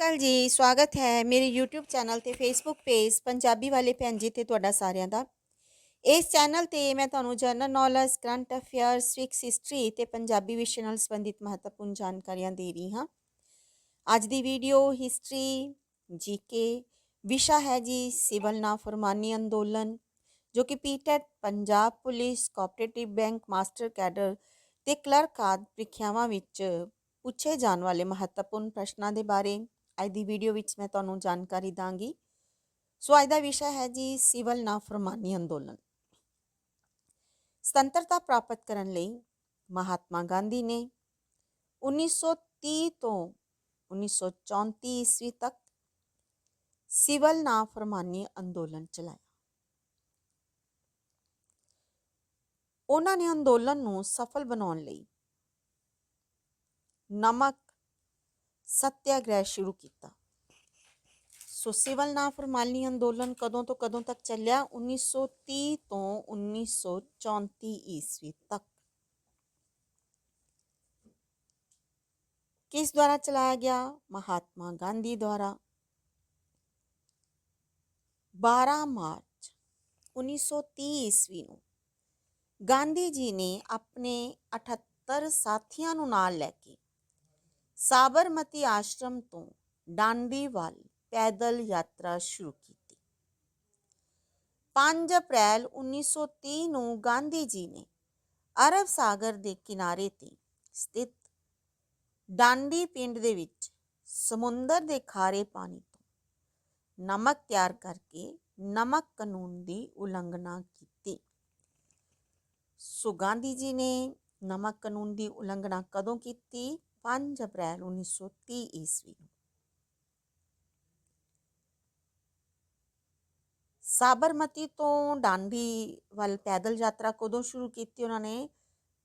ਅਕਾਲ ਜੀ, ਸਵਾਗਤ ਹੈ ਮੇਰੇ YouTube ਚੈਨਲ ਤੇ Facebook ਪੇਜ ਪੰਜਾਬੀ ਵਾਲੇ ਭੈਣ ਜੀ ਤੇ ਤੁਹਾਡਾ ਸਾਰਿਆਂ ਦਾ। ਇਸ ਚੈਨਲ ਤੇ ਮੈਂ ਤੁਹਾਨੂੰ general knowledge current affairs civics history ਤੇ ਪੰਜਾਬੀ ਵਿਸ਼ੇ ਨਾਲ ਸੰਬੰਧਿਤ ਮਹੱਤਵਪੂਰਨ ਜਾਣਕਾਰੀਆਂ ਦੇ ਰਹੀ ਹਾਂ। ਅੱਜ ਦੀ ਵੀਡੀਓ ਹਿਸਟਰੀ ਜੀਕੇ ਵਿਸ਼ਾ ਹੈ ਜੀ ਸਿਵਲ ਨਾਫਰਮਾਨੀ ਅੰਦੋਲਨ, ਜੋ ਕਿ PTET Punjab police cooperative bank master cadre ਤੇ ਕਲਰਕ ਆਦਿ ਪ੍ਰੀਖਿਆਵਾਂ ਵਿੱਚ ਪੁੱਛੇ ਜਾਣ ਵਾਲੇ ਮਹੱਤਵਪੂਰਨ ਪ੍ਰਸ਼ਨਾਂ ਦੇ ਬਾਰੇ ਅੱਜ ਦੀ ਵੀਡੀਓ ਵਿੱਚ ਮੈਂ ਤੁਹਾਨੂੰ ਜਾਣਕਾਰੀ ਦਾਂਗੀ। ਸੋ ਅੱਜ ਦਾ ਵਿਸ਼ਾ ਹੈ ਜੀ, ਸਿਵਲ ਨਾਫਰਮਾਨੀ ਅੰਦੋਲਨ। ਸੁਤੰਤਰਤਾ ਪ੍ਰਾਪਤ ਕਰਨ ਲਈ ਮਹਾਤਮਾ ਗਾਂਧੀ ਨੇ 1930 ਤੋਂ 1934 ਈਸਵੀ ਤੱਕ ਸਿਵਲ ਨਾਫਰਮਾਨੀ ਅੰਦੋਲਨ ਚਲਾਇਆ। ਉਹਨਾਂ ਨੇ ਅੰਦੋਲਨ ਨੂੰ ਸਫਲ ਬਣਾਉਣ ਲਈ ਨਮਕ ਸਤਿਆਗ੍ਰਹਿ ਸ਼ੁਰੂ ਕੀਤਾ। ਸੋ ਸਿਵਲ ਨਾਫਰਮਾਨੀ ਅੰਦੋਲਨ ਕਦੋਂ ਤੋਂ ਕਦੋਂ ਤੱਕ ਚੱਲਿਆ? 1930 ਤੋਂ 1934 ਈਸਵੀ ਤੱਕ। ਕਿਸ ਦੁਆਰਾ ਚਲਾਇਆ ਗਿਆ? ਮਹਾਤਮਾ ਗਾਂਧੀ ਦੁਆਰਾ। 12 ਮਾਰਚ 1930 ਈਸਵੀ ਨੂੰ ਗਾਂਧੀ ਜੀ ਨੇ ਆਪਣੇ 78 ਸਾਥੀਆਂ ਨੂੰ ਨਾਲ ਲੈ ਕੇ ਸਾਬਰਮਤੀ ਆਸ਼ਰਮ ਤੋਂ ਡਾਂਡੀ ਵੱਲ ਪੈਦਲ ਯਾਤਰਾ ਸ਼ੁਰੂ ਕੀਤੀ। 5 ਅਪ੍ਰੈਲ 1930 ਨੂੰ ਗਾਂਧੀ ਜੀ ਨੇ ਅਰਬ ਸਾਗਰ ਦੇ ਕਿਨਾਰੇ ਤੇ ਸਥਿਤ ਡਾਂਡੀ ਪਿੰਡ ਦੇ ਵਿੱਚ ਸਮੁੰਦਰ ਦੇ ਖਾਰੇ ਪਾਣੀ ਤੋਂ ਨਮਕ ਤਿਆਰ ਕਰਕੇ ਨਮਕ ਕਾਨੂੰਨ ਦੀ ਉਲੰਘਣਾ ਕੀਤੀ। ਸੋ ਗਾਂਧੀ ਜੀ ਨੇ ਨਮਕ ਕਾਨੂੰਨ ਦੀ ਉਲੰਘਣਾ ਕਦੋਂ ਕੀਤੀ? 5 ਅਪ੍ਰੈਲ 1930 ਈਸਵੀ ਨੂੰ ਸਾਬਰਮਤੀ ਤੋਂ ਡਾਂਡੀ ਵੱਲ ਪੈਦਲ ਯਾਤਰਾ ਕਦੋਂ ਸ਼ੁਰੂ ਕੀਤੀ ਉਹਨਾਂ ਨੇ?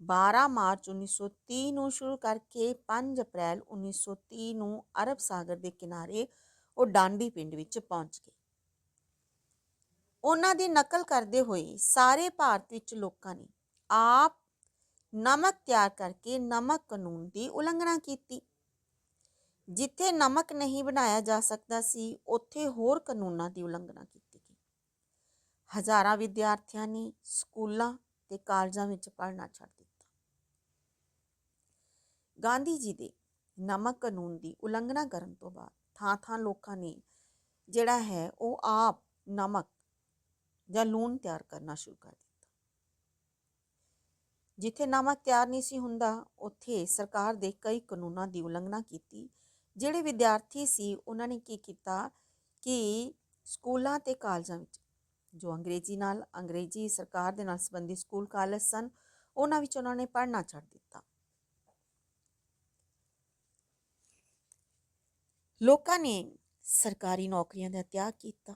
12 ਮਾਰਚ 1930 ਨੂੰ ਸ਼ੁਰੂ ਕਰਕੇ 5 ਅਪ੍ਰੈਲ 1930 ਨੂੰ ਅਰਬ ਸਾਗਰ ਦੇ ਕਿਨਾਰੇ ਉਹ ਡਾਂਡੀ ਪਿੰਡ ਵਿੱਚ ਪਹੁੰਚ ਗਏ। ਉਹਨਾਂ ਦੀ ਨਕਲ ਕਰਦੇ ਹੋਏ ਸਾਰੇ ਭਾਰਤ ਵਿੱਚ ਲੋਕਾਂ ਨੇ ਆਪ ਨਮਕ ਤਿਆਰ ਕਰਕੇ ਨਮਕ ਕਾਨੂੰਨ ਦੀ ਉਲੰਘਣਾ ਕੀਤੀ। ਜਿੱਥੇ ਨਮਕ ਨਹੀਂ ਬਣਾਇਆ ਜਾ ਸਕਦਾ ਸੀ, ਉੱਥੇ ਹੋਰ ਕਾਨੂੰਨਾਂ ਦੀ ਉਲੰਘਣਾ ਕੀਤੀ ਗਈ। ਹਜ਼ਾਰਾਂ ਵਿਦਿਆਰਥੀਆਂ ਨੇ ਸਕੂਲਾਂ ਤੇ ਕਾਲਜਾਂ ਵਿੱਚ ਪੜ੍ਹਨਾ ਛੱਡ ਦਿੱਤਾ। ਗਾਂਧੀ ਜੀ ਦੇ ਨਮਕ ਕਾਨੂੰਨ ਦੀ ਉਲੰਘਣਾ ਕਰਨ ਤੋਂ ਬਾਅਦ ਥਾਂ-ਥਾਂ ਲੋਕਾਂ ਨੇ ਜਿਹੜਾ ਹੈ, ਉਹ ਆਪ ਨਮਕ ਜਾਂ ਲੂਣ ਤਿਆਰ ਕਰਨਾ ਸ਼ੁਰੂ ਕਰ ਜਿੱਥੇ ਨਮਕ ਤਿਆਰ ਨਹੀਂ ਸੀ ਹੁੰਦਾ, ਉੱਥੇ ਸਰਕਾਰ ਦੇ ਕਈ ਕਾਨੂੰਨਾਂ ਦੀ ਉਲੰਘਣਾ ਕੀਤੀ। ਜਿਹੜੇ ਵਿਦਿਆਰਥੀ ਸੀ, ਉਹਨਾਂ ਨੇ ਕੀ ਕੀਤਾ ਕਿ ਸਕੂਲਾਂ ਤੇ ਕਾਲਜਾਂ ਵਿੱਚ, ਜੋ ਅੰਗਰੇਜ਼ੀ ਨਾਲ, ਅੰਗਰੇਜ਼ੀ ਸਰਕਾਰ ਦੇ ਨਾਲ ਸੰਬੰਧਿਤ ਸਕੂਲ ਕਾਲਜ ਸਨ, ਉਹਨਾਂ ਵਿੱਚ ਉਹਨਾਂ ਨੇ ਪੜ੍ਹਨਾ ਛੱਡ ਦਿੱਤਾ। ਲੋਕਾਂ ਨੇ ਸਰਕਾਰੀ ਨੌਕਰੀਆਂ ਦਾ ਤਿਆਗ ਕੀਤਾ।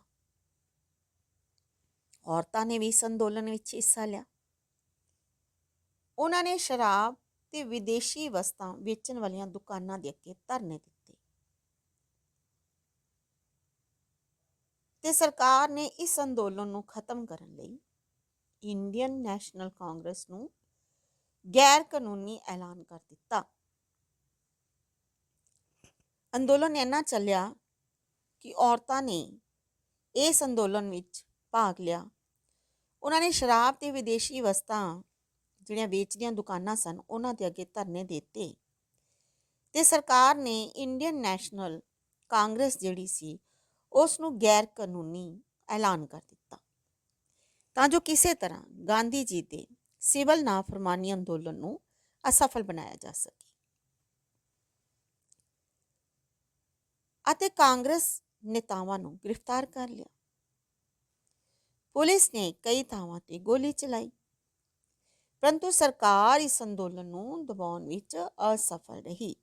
ਔਰਤਾਂ ਨੇ ਵੀ ਇਸ ਅੰਦੋਲਨ ਵਿੱਚ ਹਿੱਸਾ ਲਿਆ। ਉਹਨਾਂ ਨੇ ਸ਼ਰਾਬ ਤੇ ਵਿਦੇਸ਼ੀ ਵਸਤਾਂ ਵੇਚਣ ਵਾਲੀਆਂ ਦੁਕਾਨਾਂ ਦੇ ਅੱਗੇ ਧਰਨੇ ਦਿੱਤੇ। ਤੇ ਸਰਕਾਰ ਨੇ ਇਸ ਅੰਦੋਲਨ ਨੂੰ ਖਤਮ ਕਰਨ ਲਈ ਇੰਡੀਅਨ ਨੈਸ਼ਨਲ ਕਾਂਗਰਸ ਨੂੰ ਗੈਰ ਕਾਨੂੰਨੀ ਐਲਾਨ ਕਰ ਦਿੱਤਾ। ਅੰਦੋਲਨ ਇੰਨਾ ਚੱਲਿਆ ਕਿ ਔਰਤਾਂ ਨੇ ਇਸ ਅੰਦੋਲਨ ਵਿੱਚ ਭਾਗ ਲਿਆ। ਉਹਨਾਂ ਨੇ ਸ਼ਰਾਬ ਤੇ ਵਿਦੇਸ਼ੀ ਵਸਤਾਂ ਜਿਹੜੀਆਂ ਵੇਚਦੀਆਂ ਦੁਕਾਨਾਂ ਸਨ, ਉਹਨਾਂ ਦੇ ਅੱਗੇ ਧਰਨੇ ਦਿੱਤੇ। ਤੇ ਸਰਕਾਰ ਨੇ ਇੰਡੀਅਨ ਨੈਸ਼ਨਲ ਕਾਂਗਰਸ ਜਿਹੜੀ ਸੀ ਉਸ ਨੂੰ ਗੈਰ ਕਾਨੂੰਨੀ ਐਲਾਨ ਕਰ ਦਿੱਤਾ। ਤਾਂ ਜੋ ਕਿਸੇ ਤਰ੍ਹਾਂ ਗਾਂਧੀ ਜੀ ਦੇ ਸਿਵਲ ਨਾਫਰਮਾਨੀ ਅੰਦੋਲਨ ਨੂੰ ਅਸਫਲ ਬਣਾਇਆ ਜਾ ਸਕੇ। ਅਤੇ ਕਾਂਗਰਸ ਨੇਤਾਵਾਂ ਨੂੰ ਗ੍ਰਿਫਤਾਰ ਕਰ ਲਿਆ। ਪੁਲਿਸ ਨੇ ਕਈ ਥਾਵਾਂ ਤੇ ਗੋਲੀ ਚਲਾਈ। ਪਰੰਤੂ ਸਰਕਾਰ ਇਸ ਅੰਦੋਲਨ ਨੂੰ ਦਬਾਉਣ ਵਿੱਚ ਅਸਫਲ ਰਹੀ।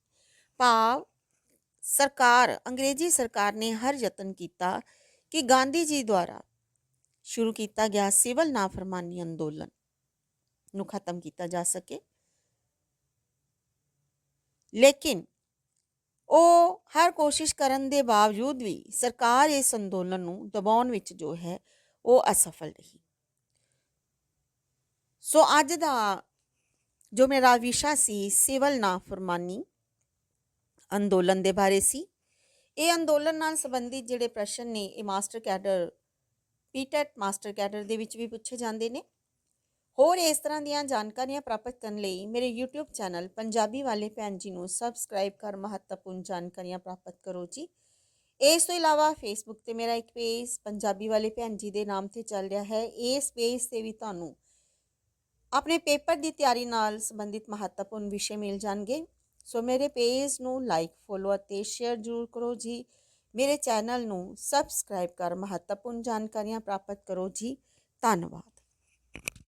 ਭਾਵ ਸਰਕਾਰ, ਅੰਗਰੇਜ਼ੀ ਸਰਕਾਰ ਨੇ ਹਰ ਯਤਨ ਕੀਤਾ ਕਿ ਗਾਂਧੀ ਜੀ ਦੁਆਰਾ ਸ਼ੁਰੂ ਕੀਤਾ ਗਿਆ ਸਿਵਲ ਨਾਫਰਮਾਨੀ ਅੰਦੋਲਨ ਨੂੰ ਖਤਮ ਕੀਤਾ ਜਾ ਸਕੇ। ਲੇਕਿਨ ਉਹ ਹਰ ਕੋਸ਼ਿਸ਼ ਕਰਨ ਦੇ ਬਾਵਜੂਦ ਵੀ ਸਰਕਾਰ ਇਸ ਅੰਦੋਲਨ ਨੂੰ ਦਬਾਉਣ ਵਿੱਚ ਜੋ ਹੈ, ਉਹ ਅਸਫਲ ਰਹੀ। ਸੋ ਅੱਜ ਦਾ ਜੋ ਮੇਰਾ ਵਿਸ਼ਾ ਸੀ, ਸਿਵਲ ਨਾਫਰਮਾਨੀ ਅੰਦੋਲਨ ਦੇ ਬਾਰੇ ਸੀ। ਇਹ ਅੰਦੋਲਨ ਨਾਲ ਸੰਬੰਧਿਤ ਜਿਹੜੇ ਪ੍ਰਸ਼ਨ ਨੇ, ਇਹ master cadre, PTET master cadre ਦੇ ਵਿੱਚ ਵੀ ਪੁੱਛੇ ਜਾਂਦੇ ਨੇ। ਹੋਰ ਇਸ ਤਰ੍ਹਾਂ ਦੀਆਂ ਜਾਣਕਾਰੀਆਂ ਪ੍ਰਾਪਤ ਕਰਨ ਲਈ ਮੇਰੇ YouTube ਚੈਨਲ ਪੰਜਾਬੀ ਵਾਲੇ ਭੈਣ ਜੀ ਨੂੰ ਸਬਸਕ੍ਰਾਈਬ ਕਰ ਮਹੱਤਵਪੂਰਨ ਜਾਣਕਾਰੀਆਂ ਪ੍ਰਾਪਤ ਕਰੋ ਜੀ। ਇਸ ਤੋਂ ਇਲਾਵਾ Facebook ਤੇ ਮੇਰਾ ਇੱਕ ਪੇਜ ਪੰਜਾਬੀ ਵਾਲੇ ਭੈਣ ਜੀ ਦੇ ਨਾਮ ਤੇ ਚੱਲ ਰਿਹਾ ਹੈ। ਇਸ ਪੇਜ ਤੇ ਵੀ ਤੁਹਾਨੂੰ ਆਪਣੇ ਪੇਪਰ ਦੀ ਤਿਆਰੀ ਨਾਲ ਸੰਬੰਧਿਤ ਮਹੱਤਵਪੂਰਨ ਵਿਸ਼ੇ ਮਿਲ ਜਾਣਗੇ। ਸੋ ਮੇਰੇ ਪੇਜ ਨੂੰ ਲਾਈਕ ਫੋਲੋ ਅਤੇ ਸ਼ੇਅਰ ਜ਼ਰੂਰ ਕਰੋ ਜੀ। ਮੇਰੇ ਚੈਨਲ ਨੂੰ ਸਬਸਕ੍ਰਾਈਬ ਕਰ ਮਹੱਤਵਪੂਰਨ ਜਾਣਕਾਰੀਆਂ ਪ੍ਰਾਪਤ ਕਰੋ ਜੀ। ਧੰਨਵਾਦ।